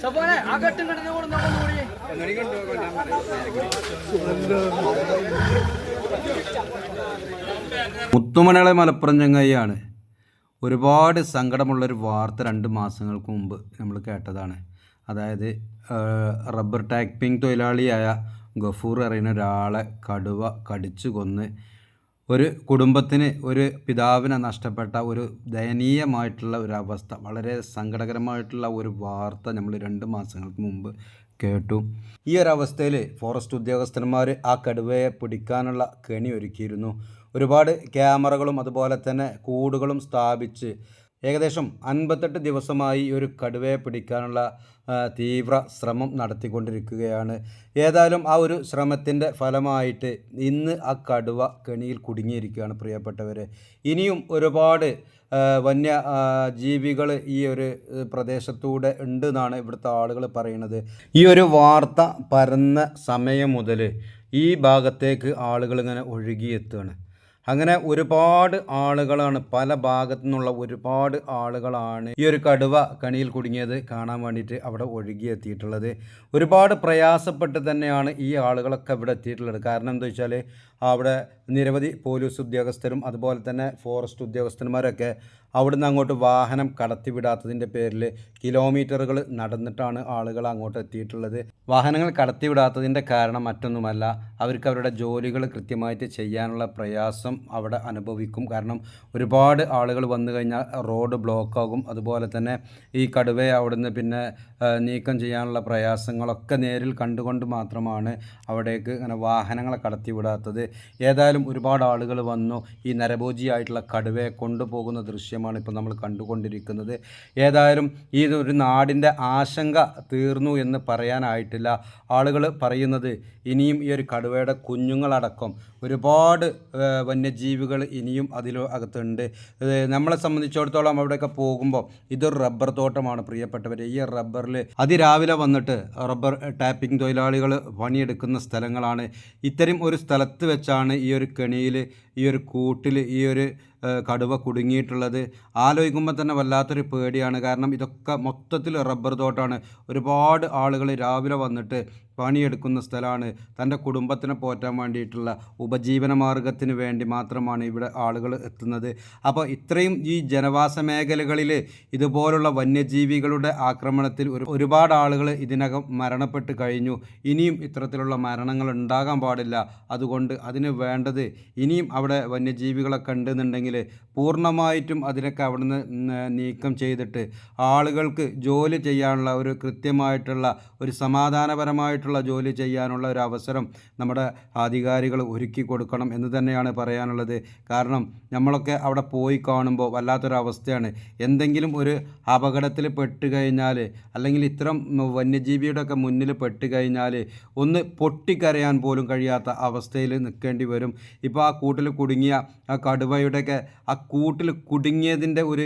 സപ്പോനെ ആ കെട്ടും കെട്ടിന് കൊടുന്നോളൂ മുത്തുമണകളെ മലപ്പുറം ചങ്ങായിയാണ്. ഒരുപാട് സങ്കടമുള്ളൊരു വാർത്ത രണ്ട് മാസങ്ങൾക്ക് മുമ്പ് നമ്മൾ കേട്ടതാണ്. അതായത് റബ്ബർ ടാക്പിംഗ് തൊഴിലാളിയായ ഗഫൂർ അറിയുന്ന ഒരാളെ കടുവ കടിച്ചു കൊന്ന് ഒരു കുടുംബത്തിന് ഒരു പിതാവിനെ നഷ്ടപ്പെട്ട ഒരു ദയനീയമായിട്ടുള്ള ഒരു അവസ്ഥ വളരെ സങ്കടകരമായിട്ടുള്ള ഒരു വാർത്ത നമ്മൾ രണ്ട് മാസങ്ങൾക്ക് മുമ്പ് കേട്ടു. ഈ ഒരു അവസ്ഥയിൽ ഫോറസ്റ്റ് ഉദ്യോഗസ്ഥന്മാർ ആ കടുവയെ പിടിക്കാനുള്ള കെണി ഒരുക്കിയിരുന്നു. ഒരുപാട് ക്യാമറകളും അതുപോലെ തന്നെ കൂടുകളും സ്ഥാപിച്ച് ഏകദേശം അൻപത്തെട്ട് ദിവസമായി ഒരു കടുവയെ പിടിക്കാനുള്ള തീവ്ര ശ്രമം നടത്തിക്കൊണ്ടിരിക്കുകയാണ്. ഏതായാലും ആ ഒരു ശ്രമത്തിന്റെ ഫലമായിട്ട് ഇന്ന് ആ കടുവ കെണിയിൽ കുടുങ്ങിയിരിക്കുകയാണ് പ്രിയപ്പെട്ടവരെ. ഇനിയും ഒരുപാട് വന്യ ജീവികൾ ഈ ഒരു പ്രദേശത്തൂടെ ഉണ്ട് എന്നാണ് ഇവിടുത്തെ ആളുകൾ പറയുന്നത്. ഈ ഒരു വാർത്ത പരന്ന സമയം മുതൽ ഈ ഭാഗത്തേക്ക് ആളുകൾ ഇങ്ങനെ ഒഴുകിയെത്തുകയാണ്. അങ്ങനെ ഒരുപാട് ആളുകളാണ് പല ഭാഗത്തു നിന്നുള്ള ഒരുപാട് ആളുകളാണ് ഈ ഒരു കടുവ കണിയിൽ കുടുങ്ങിയത് കാണാൻ വേണ്ടിയിട്ട് അവിടെ ഒഴുകിയെത്തിയിട്ടുള്ളത്. ഒരുപാട് പ്രയാസപ്പെട്ട് തന്നെയാണ് ഈ ആളുകളൊക്കെ ഇവിടെ എത്തിയിട്ടുള്ളത്. കാരണം എന്താ വെച്ചാൽ അവിടെ നിരവധി പോലീസ് ഉദ്യോഗസ്ഥരും അതുപോലെ തന്നെ ഫോറസ്റ്റ് ഉദ്യോഗസ്ഥന്മാരൊക്കെ അവിടുന്ന് അങ്ങോട്ട് വാഹനം കടത്തിവിടാത്തതിന്റെ പേരിൽ കിലോമീറ്ററുകൾ നടന്നിട്ടാണ് ആളുകൾ അങ്ങോട്ട് എത്തിയിട്ടുള്ളത്. വാഹനങ്ങൾ കടത്തിവിടാത്തതിന്റെ കാരണം മറ്റൊന്നുമല്ല അവർക്ക് അവരുടെ ജോലികൾ കൃത്യമായിട്ട് ചെയ്യാനുള്ള പ്രയാസം അവിടെ അനുഭവിക്കും. കാരണം ഒരുപാട് ആളുകൾ വന്നു കഴിഞ്ഞാൽ റോഡ് ബ്ലോക്കാകും. അതുപോലെ തന്നെ ഈ കടുവയെ അവിടുന്ന് പിന്നെ നീക്കം ചെയ്യാനുള്ള പ്രയാസങ്ങളൊക്കെ നേരിൽ കണ്ടുകൊണ്ട് മാത്രമാണ് അവിടേക്ക് അങ്ങനെ വാഹനങ്ങളെ കടത്തിവിടാത്തത്. ഏതായാലും ഒരുപാട് ആളുകൾ വന്നു. ഈ നരഭോജിയായിട്ടുള്ള കടുവയെ കൊണ്ടുപോകുന്ന ദൃശ്യമാണ് ഇപ്പോൾ നമ്മൾ കണ്ടുകൊണ്ടിരിക്കുന്നത്. ഏതായാലും ഈ ഒരു നാടിന്റെ ആശങ്ക തീർന്നു എന്ന് പറയാനായിട്ടില്ല. ആളുകൾ പറയുന്നത് ഇനിയും ഈ ഒരു കടുവയുടെ കുഞ്ഞുങ്ങളടക്കം ഒരുപാട് ഏഹ്, വന്യജീവികൾ ഇനിയും അതിൽ അകത്തുണ്ട്. നമ്മളെ സംബന്ധിച്ചിടത്തോളം അവിടെയൊക്കെ പോകുമ്പോൾ ഇതൊരു റബ്ബർ തോട്ടമാണ് പ്രിയപ്പെട്ടവർ ഈ റബ്ബറിൽ അതിരാവിലെ വന്നിട്ട് റബ്ബർ ടാപ്പിംഗ് തൊഴിലാളികൾ പണിയെടുക്കുന്ന സ്ഥലങ്ങളാണ്. ഇത്തരം ഒരു സ്ഥലത്ത് വെച്ചാണ് ഈ ഒരു കെണിയിൽ ഈ ഒരു കൂട്ടിൽ ഈ ഒരു കടുവ കുടുങ്ങിയിട്ടുള്ളത്. ആലോചിക്കുമ്പോൾ തന്നെ വല്ലാത്തൊരു പേടിയാണ്. കാരണം ഇതൊക്കെ മൊത്തത്തിൽ റബ്ബർ തോട്ടാണ്. ഒരുപാട് ആളുകൾ രാവിലെ വന്നിട്ട് പണിയെടുക്കുന്ന സ്ഥലമാണ്. തന്റെ കുടുംബത്തിനെ പോറ്റാൻ വേണ്ടിയിട്ടുള്ള ഉപജീവന മാർഗത്തിന് വേണ്ടി മാത്രമാണ് ഇവിടെ ആളുകൾ എത്തുന്നത്. അപ്പോൾ ഇത്രയും ഈ ജനവാസ മേഖലകളിൽ ഇതുപോലുള്ള വന്യജീവികളുടെ ആക്രമണത്തിൽ ഒരു ഒരുപാട് ആളുകൾ ഇതിനകം മരണപ്പെട്ട് കഴിഞ്ഞു. ഇനിയും ഇത്തരത്തിലുള്ള മരണങ്ങൾ ഉണ്ടാകാൻ പാടില്ല. അതുകൊണ്ട് അതിന് വേണ്ടത് ഇനിയും അവിടെ വന്യജീവികളൊക്കെ ഉണ്ടെന്നുണ്ടെങ്കിൽ പൂർണമായിട്ടും അതിനൊക്കെ അവിടുന്ന് നീക്കം ചെയ്തിട്ട് ആളുകൾക്ക് ജോലി ചെയ്യാനുള്ള ഒരു കൃത്യമായിട്ടുള്ള ഒരു സമാധാനപരമായിട്ടുള്ള ജോലി ചെയ്യാനുള്ള ഒരു അവസരം നമ്മുടെ അധികാരികൾ ഒരുക്കി കൊടുക്കണം എന്ന് തന്നെയാണ് പറയാനുള്ളത്. കാരണം നമ്മളൊക്കെ അവിടെ പോയി കാണുമ്പോൾ വല്ലാത്തൊരവസ്ഥയാണ് എന്തെങ്കിലും ഒരു അപകടത്തിൽ പെട്ട് കഴിഞ്ഞാൽ അല്ലെങ്കിൽ ഇത്തരം വന്യജീവിയുടെ ഒക്കെ മുന്നിൽ പെട്ട് കഴിഞ്ഞാൽ ഒന്ന് പൊട്ടിക്കരയാൻ പോലും കഴിയാത്ത അവസ്ഥയിൽ നിൽക്കേണ്ടി വരും. ഇപ്പോൾ ആ കൂട്ടിൽ കുടുങ്ങിയ ആ കടുവയുടെയൊക്കെ ആ കൂട്ടിൽ കുടുങ്ങിയതിന്റെ ഒരു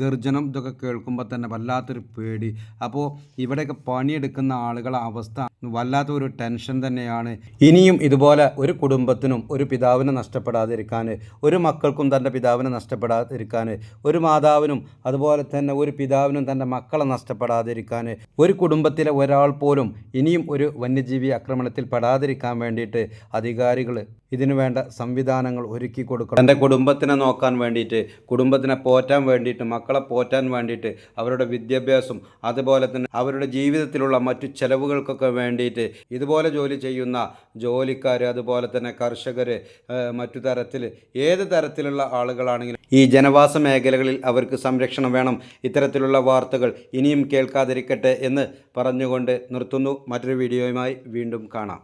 ഗർജനം ഇതൊക്കെ കേൾക്കുമ്പോൾ തന്നെ വല്ലാത്തൊരു പേടി. അപ്പോൾ ഇവിടെയൊക്കെ പണിയെടുക്കുന്ന ആളുകളെ അവസ്ഥ വല്ലാത്തൊരു ടെൻഷൻ തന്നെയാണ്. ഇനിയും ഇതുപോലെ ഒരു കുടുംബത്തിനും ഒരു പിതാവിനെ നഷ്ടപ്പെടാതിരിക്കാൻ ഒരു മക്കൾക്കും തന്റെ പിതാവിനെ നഷ്ടപ്പെടാതിരിക്കാൻ ഒരു മാതാവിനും അതുപോലെ തന്നെ ഒരു പിതാവിനും തന്റെ മക്കളെ നഷ്ടപ്പെടാതിരിക്കാൻ ഒരു കുടുംബത്തിലെ ഒരാൾ പോലും ഇനിയും ഒരു വന്യജീവി ആക്രമണത്തിൽ പെടാതിരിക്കാൻ വേണ്ടിയിട്ട് അധികാരികൾ ഇതിനു വേണ്ട സംവിധാനങ്ങൾ ഒരുക്കി കൊടുക്കണം. എന്റെ കുടുംബത്തിനെ നോക്കാൻ വേണ്ടിയിട്ട് കുടുംബത്തിനെ പോറ്റാൻ വേണ്ടിയിട്ട് മക്കളെ പോറ്റാൻ വേണ്ടിയിട്ട് അവരുടെ വിദ്യാഭ്യാസം അതുപോലെ തന്നെ അവരുടെ ജീവിതത്തിലുള്ള മറ്റു ചെലവുകൾക്കൊക്കെ വേണ്ടിയിട്ട് ഇതുപോലെ ജോലി ചെയ്യുന്ന ജോലിക്കാർ അതുപോലെ തന്നെ കർഷകർ മറ്റു തരത്തിൽ ഏത് തരത്തിലുള്ള ആളുകളാണെങ്കിലും ഈ ജനവാസ മേഖലകളിൽ അവർക്ക് സംരക്ഷണം വേണം. ഇത്തരത്തിലുള്ള വാർത്തകൾ ഇനിയും കേൾക്കാതിരിക്കട്ടെ എന്ന് പറഞ്ഞുകൊണ്ട് നിർത്തുന്നു. മറ്റൊരു വീഡിയോയുമായി വീണ്ടും കാണാം.